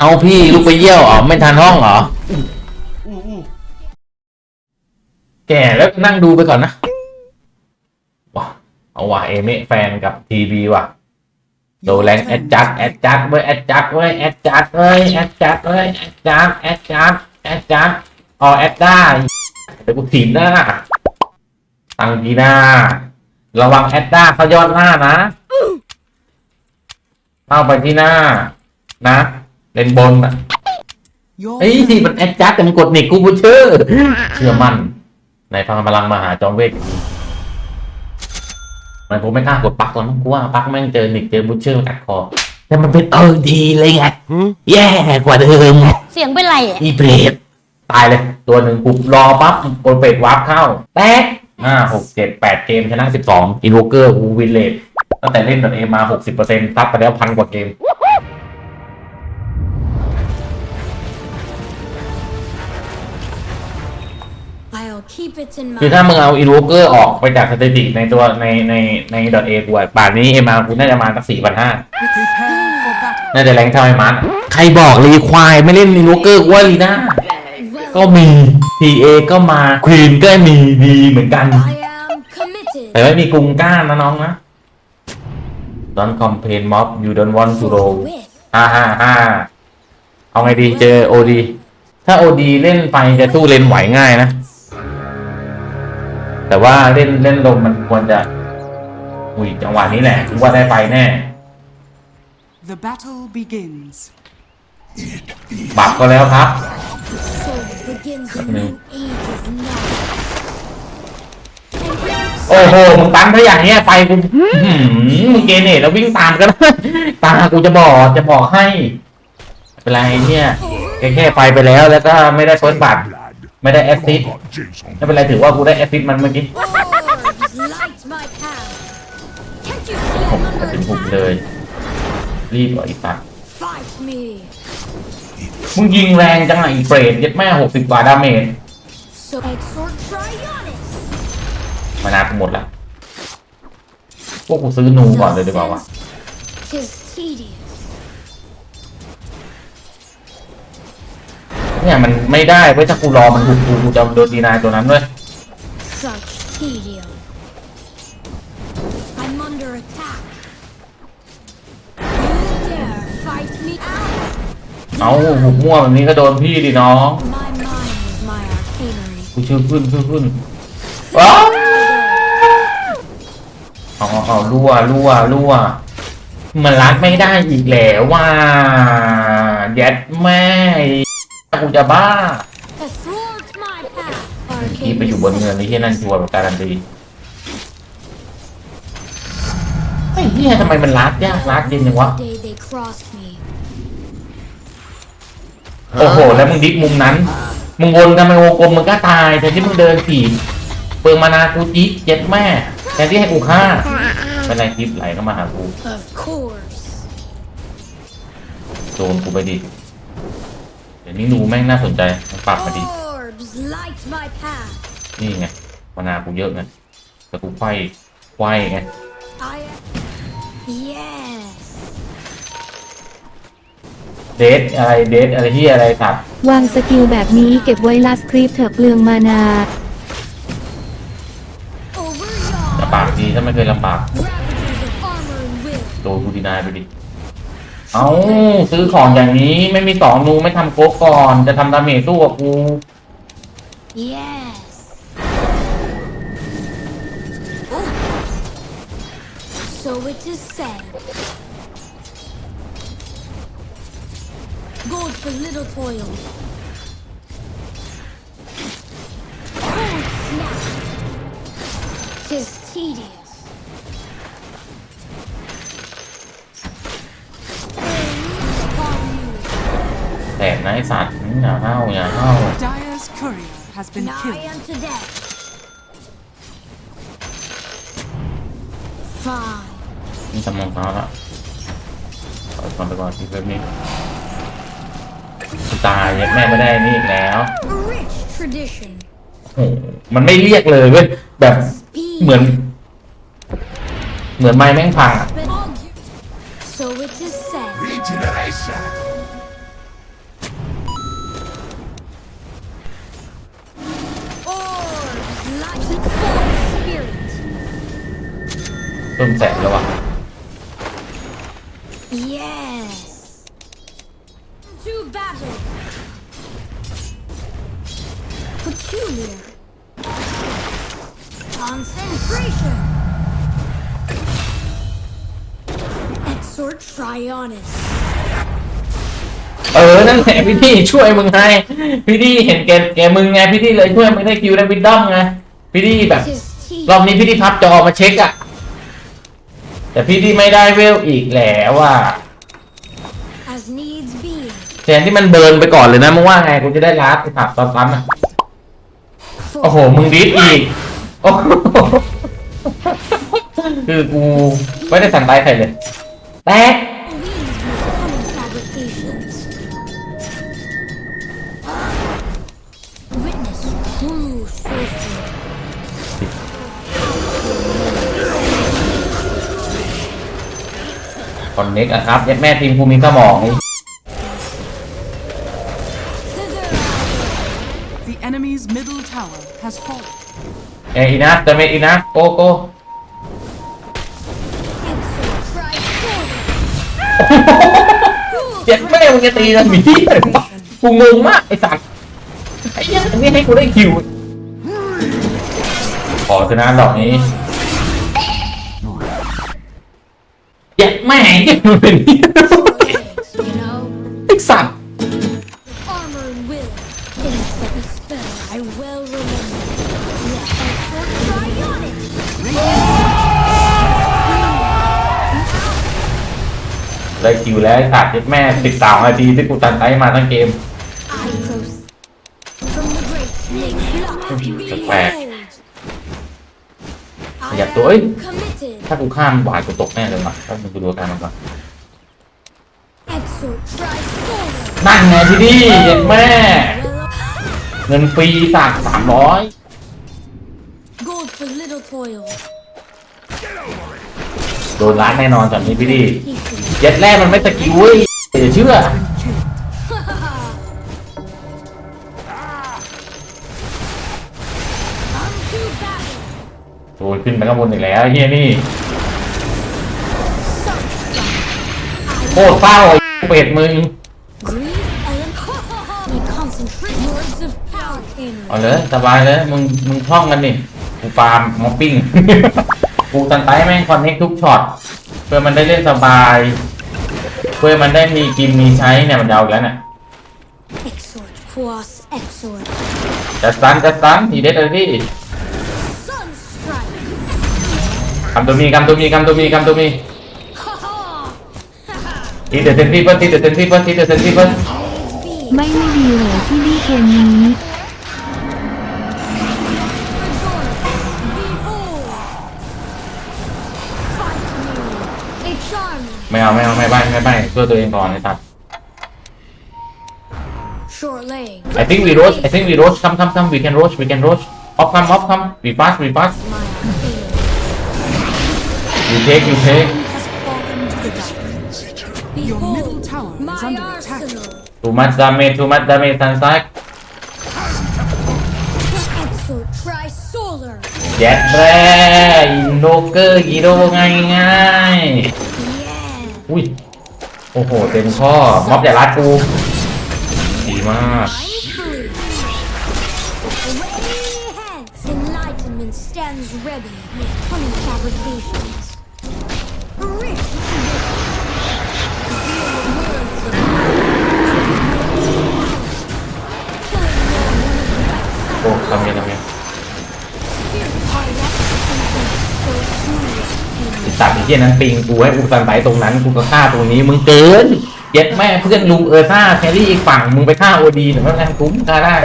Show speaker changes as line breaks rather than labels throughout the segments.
เอาพี่ลูกไปเยี่ยวเหรอไม่ทันห้องเหรอแก่แล้วนั่งดูไปก่อนนะว้าเอาว่ะเอเมะแฟนกับทีวีว่ะโดแรงแอดจัดแอดจัดเว้ยแอดจัดเว้ยแอดจัดเว้ยแอดจัดเว้ยแอดจัดแอดจัดแอดจัดออแอดได้เดี๋ยวกูถีบหน้าตังกีหน้าระวังแอดด้าเขายอดหน้านะเข้าไปที่หน้า นะเลนบนอะ
Your
เฮ้ยที่มันแอดจัดแต่มันกดเน็กกูบูเชอร์เชื่อมั่นในพลังพลังมหาจอมเวทมันคงไม่กล้ากดปักแล้วมั้งกูว่าปักแม่งเจอเน็กเจอบูเชอร์มันกัดคอแต่มันเป็นเออดีเลยไงแย่กว่าเดิมไง
เสียงเป็นไรอะ
อีเบรดตายเลย ตัวหนึ่งปุบรอปั๊บโปรเฟกวาร์ปเข้าแตกห้าหกเจ็ดแปดเกมชนะสิบสองอินโวเกอร์วูวินเลดตั้งแต่เล่นดอทเอมาหกสิบเปอร์เซ็นต์ซับไปแล้วพันกว่าเกม
keep it in
คือ
mind
ถ้ามึงเอาอินโวเกอร์ออกไปจากสถิติในตัวในในในดอทเอกูอะป่านนี้เอ็มอาร์กูน่าจะมาสักสี่พันห้า
prepare for battle.
น่าจะแรงเท่าไอ้มันใครบอกรีควายไม่เล่นอินโวเกอร์กูว่าลีน่าก็มีทีเอก็มาควีนก็มีดีเหมือนกัน
I am committed
แต่ไม่มีกรุงก้านนะน้องนะ Don't complain mob you don't want to roll ฮ่าฮ่าฮ่าเอาไงดีเจอโอดี ถ้าโอดีเล่นไฟจะสู้เลนไหวง่ายนะ แต่ว่าเล่นเล่นลมมันควรจะ อุ้ยจังหวะนี้แหละกูว่าได้ไปแน่
The battle begins.
บักก็แล้วครับ
so begins a
Mm.
new age of knowledge
โอ้โห มึงตันถ้าอย่างเนี้ยไปกูอื้อหือมึงเกเนตแล้ววิ่งตามกันตากูจะบอกจะบอกให้ไม่เป็นไรเนี่ยแค่แค่ไปไปแล้วแล้วก็ไม่ได้เฟิร์สบัตร ไม่ได้แอสซิสไม่เป็นไรถือว่ากูได้แอสซิสมันเมื่อกี้
light my path Can't you see
ผม
I'm
จะถึง
under
ผมเล
attack
ย รีบกว่าอีกปัก
Fight me
มึงยิงแรงจังไงอีเฟรดยัดแม่หกสิบกว่าดาเมจ
so exort Trionis
มานากูหมดละพวกกูซื้อนูก่อนเลยดีกว่าวะ
Tis tedious
เนี่ยมันไม่ได้เว้ยถ้ากูรอมันบุกกูกูจะโดนดีนายตัวนั้นด้วย
such tedium I'm under attack You dare fight me out
เอาหุกมั่วแบบนี้ก็โดนพี่ดิน้อง
My mind is my arcanery
กูชื่อขึ้นชื่อขึ้นว้าวเอาเอาเอารั่วรั่วรั่วมันรัดไม่ได้อีกแล้วว่ายัดแม่ กูจะบ้า
Athwart my path
ที่ไปอยู่บนเงินนี่ที่นั่นชัวร์แบบการันตีไอ้เหี้ยทำไมมันรัดยากรัดเย็นจังวะ
Day they crossed me
โอ้โห แล้วมึงดิกมุมนั้น มึงวนกันเป็นวงกลมมึงก็ตายแทนที่มึงเดินถีบเปลืองมานากูจิ๊กเย็ดแม่แทนที่ให้กูฆ่าเป็นไรคลิปไหลเข้ามาหากู
Of course
โดนกูไปดิ เดี๋ยวนี้หนูแม่งน่าสนใจมันปรับมาดิ
Orbs light my path
นี่ไงมานากูเยอะไงแต่กูไขว้ไขว้ไง
I Yes
เดทอะไรเดทอะไรที่อะไรครับ
วางสกิลแบบนี้เก็บไว้ลัสคลิปเถอะเปลืองมานา
Over
ลำบาก
yonder
ดีถ้าไม่เคยลำบาก
Ravages of armor and will
โดนกูดีนายไปดิ เอาซื้อของอย่างนี้ไม่มีสองนูไม่ทำโกกก่อน จะทำดาเมจสู้กับกู
Yes So it is said Gold for little toil Cold snap Tis tedious
แสบนะไอสัตว์อย่าเห้าอย่าเห้า
Dyer's courier has been
Nigh
killed.
unto death. Fine.
นี่สมองเขาละปล่อยก่อนไปก่อนที่เว็บนี้กูตายยังแม่ไม่ได้นี่อีกแล้ว
A rich tradition.
โอ้โหมันไม่เรียกเลยเว้ยแบบ
Speed.
เหมือน เหมือนไม้แม่งพังอะ
But all you- So it is said. Orbs,
ต้นแสงแล้ววะ
Yes. To battle. Peculiar. Concentration. Exort Trionis.
เออ นั่นแหละพี่ที่ช่วยมึงไงพี่ที่เห็นแกแกมึงไงพี่ที่เลยช่วยมึงได้คิวได้วินดอมไงพี่ที่แบบ
Tis tea.
รอบนี้พี่ที่พับจอมาเช็คอะ แต่พี่ที่ไม่ได้เวลอีกแล้วอะ
As needs be.
แทนที่มันเบิร์นไปก่อนเลยนะมึงว่าไงกูจะได้ลาสไปผับตอนปั๊มอะ
For
โอ้โห มึงดิสอีก โอ้โหคือกูไม่ได้สั่งได้ใครเลย แตก คอนเน็กอะครับยัดแม่ทีมกูมีสมองนี่
Thither
The enemy's middle tower has fallen.
เอ้ยอีนะจะไม่อีนะโกโก้
Exit try forward.
เจ็ดแม่มึงจะตีกันหมีอะไรวะกูงงมากไอ้สัตว์ไอ้เหี้ยังนี่ให้กูได้คิวขอชนะดอกนี้เจ็ดแม่งที่มันเป็นเหี้ย
Legs, you know.
ไอ้สัตว์
Armor and will. Inset the spell. I well remember. Yeah, exit try on it.
ได้คิวแล้วไอ้สัตว์เจ็ดแม่สิบสามนาทีที่กูตันไตมาทั้งเกม
I proceed. From the great snake block.
Back.
Behold. I
Dạ, tuổi.
am committed.
ถ้ากูข้ามบ่ายกูตกแน่เลยว่ะถ้ามึงกูดูอาการมันก่อนนั่นไงที่นี่เจ็ดแม่ เงินฟรีสักสามร้อยโดนร้านแน่นอนจากนี้พี่ดี
Equally.
เจ็ดแรกมันไม่สกิลเว้ยอย่าเชื่อ ขึ้นไปข้างบนอีกแล้วเฮียนี่โคตรเศร้าไอ้เป็ดมึง
Grief element. We concentrate words of power in
เอาเลยสบายเลยมึงมึงท่องกันนี่กูฟาร์มมอปปิ้งกูตันไตแม่งคอนเน็กทุกช็อตเพื่อมันได้เล่นสบาย เพื่อมันได้มีกินมีใช้เนี่ยมันยาวอีกแล้วเนี่ย
Exort quas exort.
จะสตันจะสตันทีเด็ดเลยที่ คำตัวมีคำตัวมีคำตัวมีคำตัวมี
Ha ha.
ทีเดอร์เซนที่เพิ่มทีเดอร์เซนที่เพิ่มทีเดอร์เซนที่เพิ่ม
Be
ไม่ไม่ดีเลยที่นี่เกมนี้
Behold. Fight me. A charming,
ไม่เอาไม่เอาไม่ใบไม่ใบช่วยตัวเองก่อนนะครับ
short leg.
I think we roach I think we roach come come come we can roach we can roach off come off come we fast we fast
My affair.
You take you take
Has fallen to the valley. Your
Behold,
middle tower is
my
under attack.
arsenal.
too much damage too much damage ทางซ้าย
Exort try solar.
เจ็ดแร่อินโดเกอร์กีโดง่ายง่าย
Yeah.
อุ้ย โอ้โห เต็มข้อ ม็อบอย่ารัดกู ดีมาก
Mindfully. Away hence. Enlightenment stands ready with cunning fabrications.
เหี้ยนั้นปิงกูให้กูตันไตตรงนั้นกูก็ฆ่าตรงนี้มึงเกินเย็ดแม่เพื่อนลุงเออซ่าแครี่อีกฝั่งมึงไปฆ่าโอดีหรือว่าแรงคุ้มฆ่าได้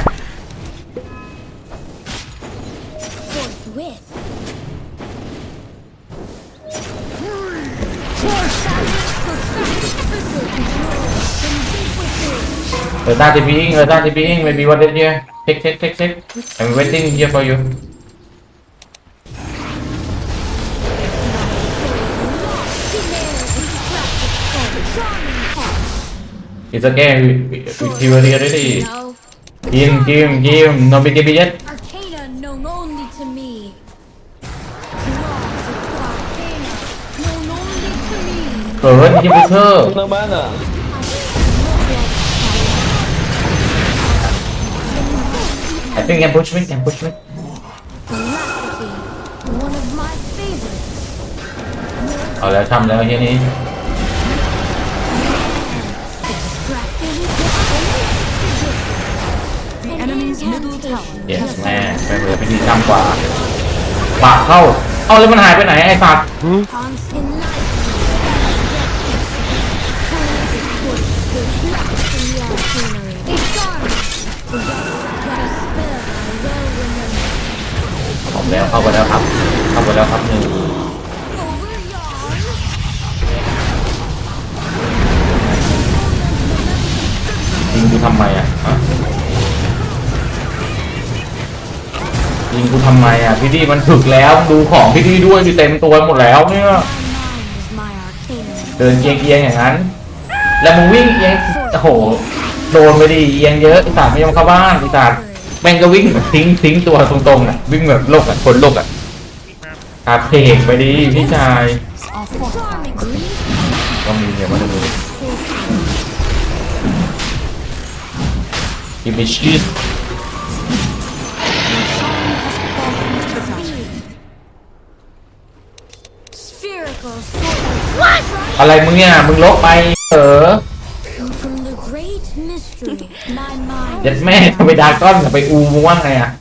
เออซ่าทีพีอิงเออซ่าทีพีอิง maybe what is here check check check check I'm waiting here for you It's okay we we we were ready
No,
กินกินกิน no big big yet
Arcana known only to me. Laws of Arcana known only to me.
เกินกินไปเถอะ
นอกบ้านอะ
I think can push me can push me
Velocity, one of my favorites.
เอาแล้วทำแล้วเฮียนี้
เย็น
แม่ไปเลยร์พิธีกรรมกว่าปากเข้า เอาแล้วมันหายไปไหนไอ้สัตว์ผมแล้วเข้าไปแล้วครับ เข้าไปแล้วครับหนึ่งยิงดูทำไมอะ ยิงกูทำไมอะพี่ดีมันถึกแล้วดูของพี่ดีด้วยมีเต็มตัวหมดแล้วเนี่ย เดินเอียงๆอย่างนั้น แล้วมึงวิ่งเอียงโอ้โหโดนไปดิเอียงเยอะไอ้สัตว์ไม่ยอมเข้าบ้านไอ้สัตว์แม่งก็วิ่งแบบทิ้งทิ้งตัวตรงๆอะวิ่งแบบโลกอะคนโลกอะตาเพกไปดิพี่ชายก็มีเนี่ยมันดูกิบิชิส อะไรมึงเนี่ยมึงลบไปเออ
And from the great mystery, my mind
เย็ดแม่ทำไมดากอนกับไปอูมึงว่าไงอะ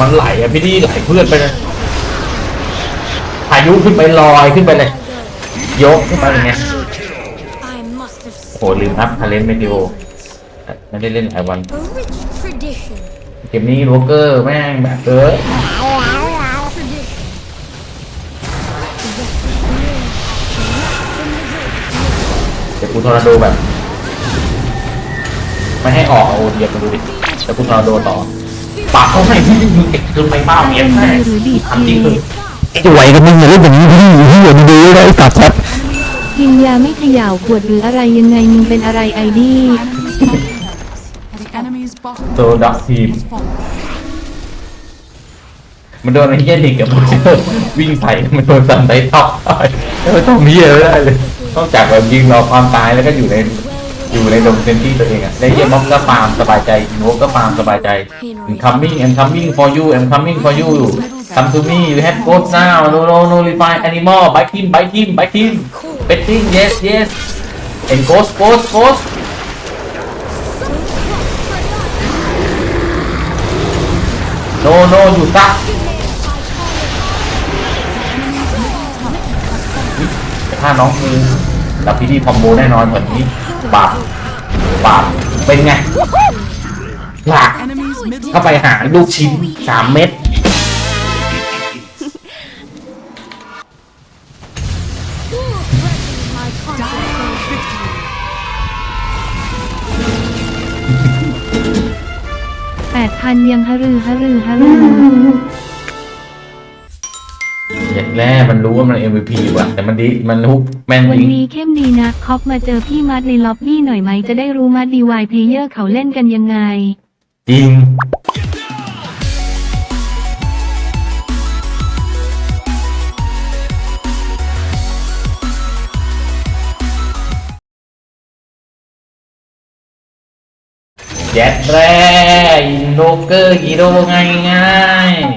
มันไหลอะพี่ดีไหลเพื่อนไปเลยพายุขึ้นไปลอยขึ้นไปเลย ยกขึ้นไปอย่างเงี้ยโอ้ลืมอัพทาเลนต์เมดิโอไม่ได้เล่นหลายวันเกมนี้โรเกอร์แม่งแบบเออเดี๋ยวกูทอร์นาโดแบบ ไม่ให้ออกเอเดียบมาดูดิเดี๋ยวกูทอร์นาโดต่อ ปากเขาให้ที่มึงเก็บคือไปม่บ้าเมียแม่ทำจริงคือ
จะไหวกับมึงอย่าเล่นอย่างนี้พี่ที่อย่าดูเลยไอ้สัตว์ครับ
กินยาไม่เขย่าขวดหรืออะไรยังไงมึงเป็นอะไรไอดี
The enemy's bottom
โซดักทีมมันโดนไอ้เหี้ยดิกับมันวิ่งใส่มันโดนสันไดท็อปแล้วมันทำเหี้ยไม่ได้เลยนอกจากแบบยิงรอความตายแล้วก็อยู่ใน อยู่ในดงเซนที่ตัวเองอะแล้วเหี้ยม็อบก็ฟาร์มสบายใจอินโวก็ฟาร์มสบายใจ I'm coming I'm coming for you I'm coming for you come to me you have goat now no no no refine animal bite him bite him bite him petting yes yes and ghost ghost ghost no no อยู่ซะถ้าน้องคือ ดับพีดีคอมโบแน่นอนแบบนี้บาปาปเป็นไงหลักเข้าไปหาลูกชิ้นสามเม็ด
แปดพันยังฮะรือฮะรือฮะรือ
เด็กแร่มันรู้ว่ามัน MVP ว่ะแต่มันดีมันรู้แม่น
วัน
จริง
นี้เข้มดีนะคอปมาเจอพี่มัดในล็อบบี้หน่อยไหมจะได้รู้มัดดีวายเพลเยอร์เขาเล่นกันยังไง
จริง แจ็ดแร่อินโดเกอร์กีโดง่ายง่ายๆ